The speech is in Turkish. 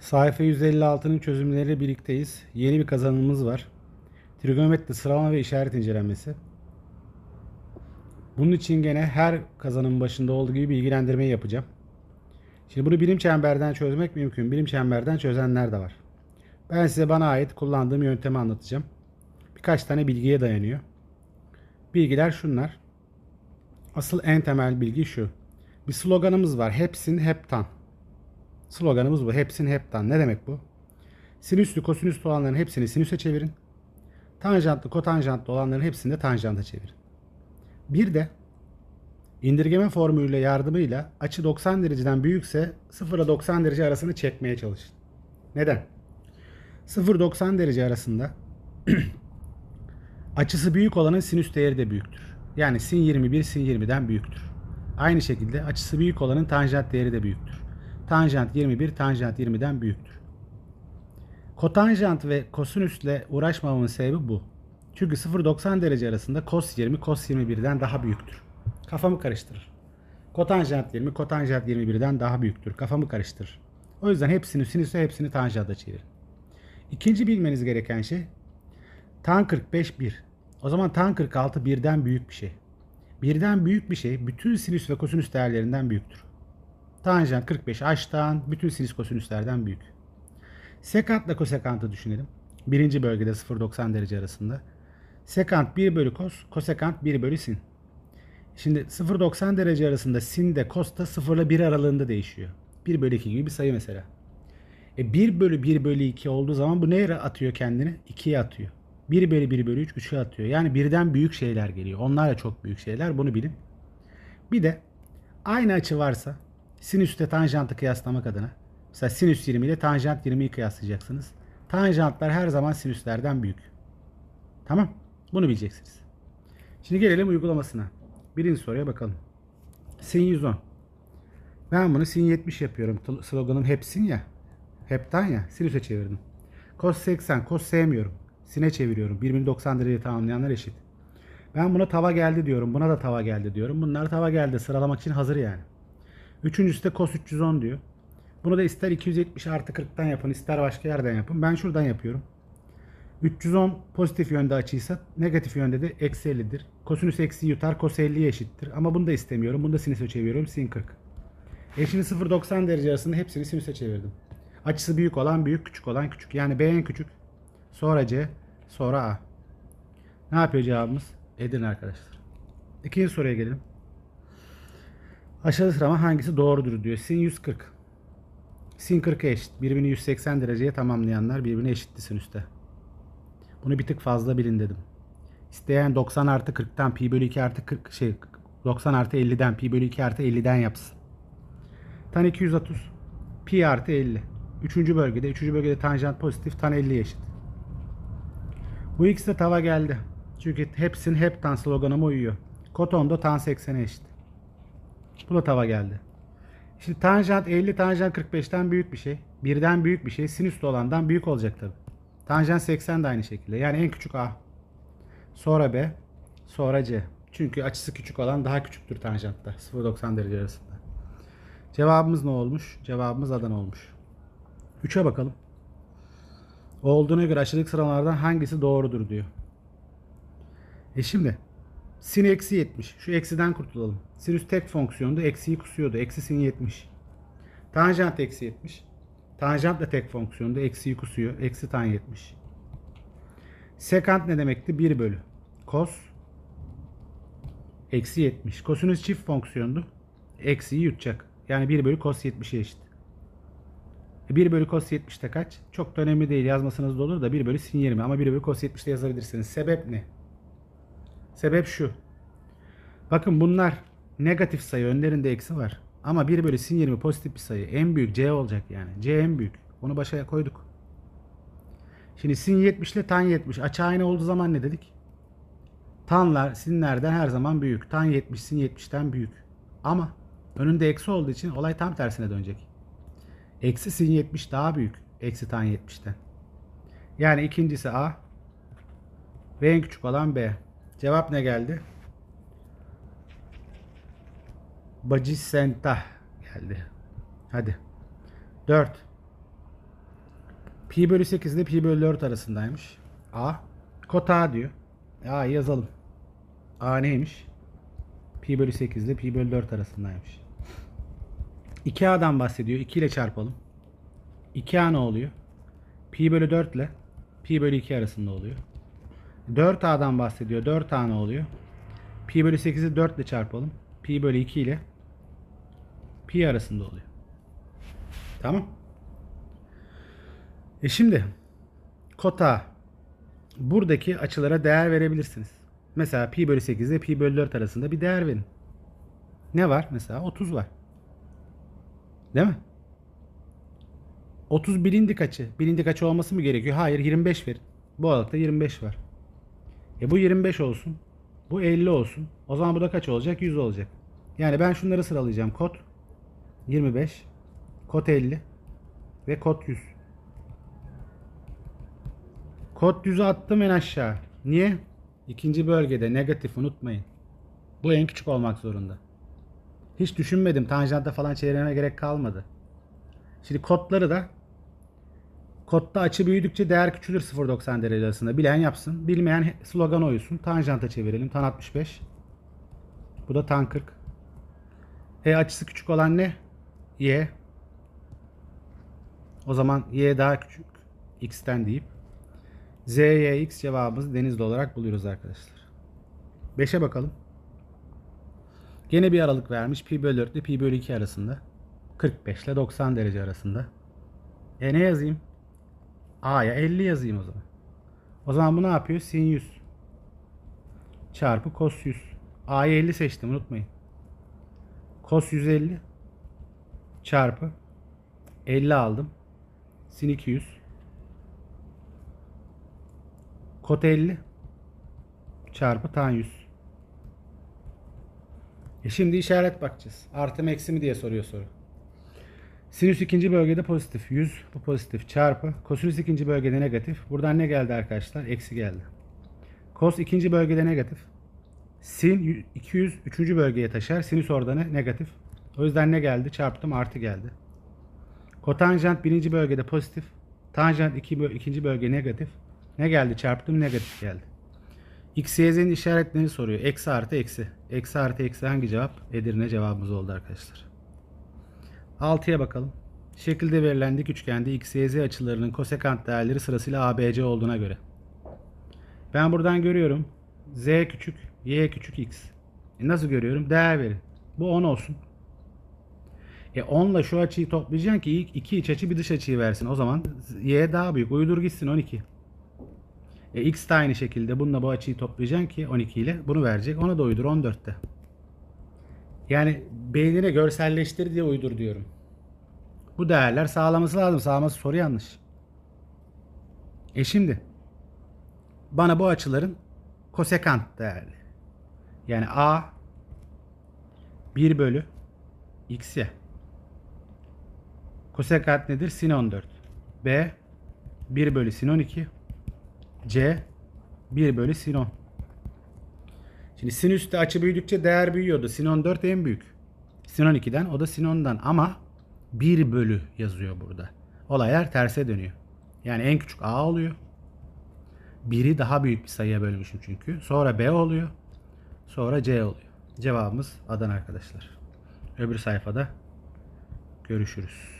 Sayfa 156'nın çözümleriyle birlikteyiz. Yeni bir kazanımımız var. Trigonometri sıralama ve işaret incelenmesi. Bunun için gene her kazanımın başında olduğu gibi bilgilendirmeyi yapacağım. Şimdi bunu birim çemberden çözmek mümkün. Birim çemberden çözenler de var. Ben size bana ait kullandığım yöntemi anlatacağım. Birkaç tane bilgiye dayanıyor. Bilgiler şunlar. Asıl en temel bilgi şu. Bir sloganımız var. Hepsin heptan. Sloganımız bu. Hepsin heptan. Ne demek bu? Sinüslü kosinüslü olanların hepsini sinüse çevirin. Tanjantlı kotanjantlı olanların hepsini de tanjanta çevirin. Bir de indirgeme formülüyle yardımıyla açı 90 dereceden büyükse 0 ile 90 derece arasını çekmeye çalışın. Neden? 0-90 derece arasında açısı büyük olanın sinüs değeri de büyüktür. Yani sin 21 sin 20'den büyüktür. Aynı şekilde açısı büyük olanın tanjant değeri de büyüktür. Tanjant 21 tanjant 20'den büyüktür. Kotanjant ve kosinüsle uğraşmamamın sebebi bu. Çünkü 0-90 derece arasında cos 20 cos 21'den daha büyüktür. Kafamı karıştırır. Kotanjant 20 kotanjant 21'den daha büyüktür. Kafamı karıştırır. O yüzden hepsini sinüse hepsini tanjanta çevirin. İkinci bilmeniz gereken şey tan 45 1. O zaman tan 46 birden büyük bir şey. Birden büyük bir şey bütün sinüs ve kosinüs değerlerinden büyüktür. Tanjant 45 açtan bütün sinüs kosinüslerden büyük. Sekantla kosekantı düşünelim. Birinci bölgede 0-90 derece arasında. Sekant 1 bölü kos, kosekant 1 bölü sin. Şimdi 0-90 derece arasında sin de kos da 0 ile 1 aralığında değişiyor. 1 bölü 2 gibi bir sayı mesela. E 1 bölü 1 bölü 2 olduğu zaman bu neye atıyor kendini? 2'ye atıyor. 1 bölü 1 bölü 3 3'e atıyor. Yani birden büyük şeyler geliyor. Onlar da çok büyük şeyler. Bunu bilin. Bir de aynı açı varsa sinüsle tanjantı kıyaslamak adına mesela sinüs 20 ile tanjant 20'yi kıyaslayacaksınız. Tanjantlar her zaman sinüslerden büyük. Tamam. Bunu bileceksiniz. Şimdi gelelim uygulamasına. Birinci soruya bakalım. Sin 110. Ben bunu sin 70 yapıyorum. Sloganım hep sin ya. Heptan ya. Sinüse çevirdim. Cos 80. Cos sevmiyorum. Sine çeviriyorum. 1090 derece tamamlayanlar eşit. Ben buna tava geldi diyorum. Buna da tava geldi diyorum. Bunlar tava geldi. Sıralamak için hazır yani. Üçüncüsü de cos 310 diyor. Bunu da ister 270 artı 40'tan yapın. ister başka yerden yapın. Ben şuradan yapıyorum. 310 pozitif yönde açıysa negatif yönde de eksi 50'dir. Kosinüs eksi yutar. Kos 50'ye eşittir. Ama bunu da istemiyorum. Bunu da sinüse çeviriyorum. Sin 40. E şimdi 0-90 derece arasında hepsini sinüse çevirdim. Açısı büyük olan büyük, küçük olan küçük. Yani B en küçük. Sonra C, sonra A. Ne yapıyor cevabımız? Edirne arkadaşlar. İkinci soruya gelelim. Aşağıda sıralama hangisi doğrudur diyor. Sin 140. Sin 40'a eşit. Birbirini 180 dereceye tamamlayanlar birbirine eşitti sinüste. Bunu bir tık fazla bilin dedim. İsteyen 90 artı 40'tan pi bölü 2 artı 40 şey 90 artı 50'den pi bölü 2 artı 50'den yapsın. Tan 230. Pi artı 50. Üçüncü bölgede. Üçüncü bölgede tanjant pozitif. Tan 50 eşit. Bu ikisi de tava geldi. Çünkü hepsinin hep tan sloganıma uyuyor. Koton da tan 80'e eşit. Bu da tava geldi. Şimdi tanjant 50 tanjant 45'ten büyük bir şey. Birden büyük bir şey. Sinüslü olandan büyük olacak tabi. Tanjant 80 de aynı şekilde. Yani en küçük A. Sonra B. Sonra C. Çünkü açısı küçük olan daha küçüktür tanjantta. 0-90 derece arasında. Cevabımız ne olmuş? Cevabımız Adana olmuş. 3'e bakalım. Olduğuna göre aşağıdaki sıralamalardan hangisi doğrudur diyor. E şimdi sin eksi 70. Şu eksiden kurtulalım. Sinüs tek fonksiyondu. Eksiyi kusuyordu. Eksi sin 70. Tanjant eksi 70. Tanjant da tek fonksiyondu. Eksiyi kusuyor. Eksi tan 70. Sekant ne demekti? 1 bölü. Kos eksi 70. Kosinüs çift fonksiyondu. Eksiyi yutacak. Yani 1 bölü cos 70'e eşit. 1 bölü cos 70'te kaç? Çok da önemli değil. Yazmasanız da olur da 1 bölü sin 20. Ama 1 bölü cos 70'te yazabilirsiniz. Sebep ne? Sebep şu. Bakın bunlar negatif sayı. Önlerinde eksi var. Ama 1 bölü sin 20 pozitif bir sayı. En büyük C olacak yani. C en büyük. Onu başa koyduk. Şimdi sin 70 ile tan 70. Açı aynı olduğu zaman ne dedik? Tanlar sinlerden her zaman büyük. Tan 70 sin 70'ten büyük. Ama önünde eksi olduğu için olay tam tersine dönecek. Eksi sin 70 daha büyük. Eksi tan 70'ten. Yani ikincisi A. Ve en küçük olan B. Cevap ne geldi? Bacısenta geldi. Hadi. 4. Pi bölü 8 ile pi bölü 4 arasındaymış. A. Kot A diyor. A'yı yazalım. A neymiş? Pi bölü 8 ile pi bölü 4 arasındaymış. 2A'dan bahsediyor. 2 ile çarpalım. 2A ne oluyor? Pi bölü 4 ile pi bölü 2 arasında oluyor. 4A'dan bahsediyor. 4A ne oluyor? Pi bölü 8'i 4 ile çarpalım. Pi bölü 2 ile pi arasında oluyor. Tamam. E şimdi kota buradaki açılara değer verebilirsiniz. Mesela pi bölü 8 ile pi bölü 4 arasında bir değer verin. Ne var? Mesela 30 var. Değil mi? 30 bilindik açı. Bilindik açı olması mı gerekiyor? Hayır 25 verin. Bu aralıkta 25 var. E bu 25 olsun. Bu 50 olsun. O zaman bu da kaç olacak? 100 olacak. Yani ben şunları sıralayacağım. Kod 25, kod 50 ve kod 100. Kod 100'ü attım en aşağı. Niye? İkinci bölgede negatif unutmayın. Bu en küçük olmak zorunda. Hiç düşünmedim. Tanjantta falan çevirmeme gerek kalmadı. Şimdi kodları da kodda açı büyüdükçe değer küçülür 0.90 derece arasında. Bilen yapsın. Bilmeyen slogan oysun. Tanjanta çevirelim. Tan 65. Bu da tan 40. E açısı küçük olan ne? Y. O zaman Y daha küçük. X'ten deyip Z, Y, X cevabımızı denizli olarak buluyoruz arkadaşlar. 5'e bakalım. Gene bir aralık vermiş. Pi bölü 4 ile pi bölü 2 arasında. 45 ile 90 derece arasında. E ne yazayım? A'ya 50 yazayım o zaman. O zaman bu ne yapıyor? Sin 100 çarpı cos 100. A'ya 50 seçtim unutmayın. Cos 150 çarpı 50 aldım. Sin 200 Kot 50 çarpı tan 100. E şimdi işaret bakacağız. Artı mı eksi mi diye soruyor soru. Sinüs ikinci bölgede pozitif. 100 bu pozitif çarpı. Kosinüs ikinci bölgede negatif. Buradan ne geldi arkadaşlar? Eksi geldi. Kos ikinci bölgede negatif. Sin 200 üçüncü bölgeye taşar. Sinüs orada ne? Negatif. O yüzden ne geldi? Çarptım artı geldi. Kotanjant birinci bölgede pozitif. Tanjant iki, ikinci bölge negatif. Ne geldi? Çarptım negatif geldi. X, Y, Z'nin işaretlerini soruyor. Eksi artı eksi. Eksi artı eksi hangi cevap? Edirne cevabımız oldu arkadaşlar. 6'ya bakalım. Şekilde verilen dik üçgende X, Y, Z açılarının kosekant değerleri sırasıyla ABC olduğuna göre. Ben buradan görüyorum. Z küçük, Y küçük X. E nasıl görüyorum? Değer verin. Bu 10 olsun. E 10 ile şu açıyı toplayacaksın ki ilk iki iç açı bir dış açıyı versin. O zaman Y daha büyük. Uydur gitsin 12. E, X de aynı şekilde bununla bu açıyı toplayacaksın ki 12 ile bunu verecek. Ona da uydur 14'te. Yani beynine görselleştir diye uydur diyorum. Bu değerler sağlaması lazım. Sağlaması soru yanlış. E şimdi bana bu açıların kosekant değerli. Yani A 1 bölü x ya. Kosekant nedir? Sin 14. B 1 bölü sin 12. C 1 bölü sin 10. Şimdi sinüste açı büyüdükçe değer büyüyordu. Sin 14 en büyük. Sin 12'den o da sin 10'dan ama 1 bölü yazıyor burada. Olaylar terse dönüyor. Yani en küçük A oluyor. 1'i daha büyük bir sayıya bölmüşüm çünkü. Sonra B oluyor. Sonra C oluyor. Cevabımız Adana arkadaşlar. Öbür sayfada görüşürüz.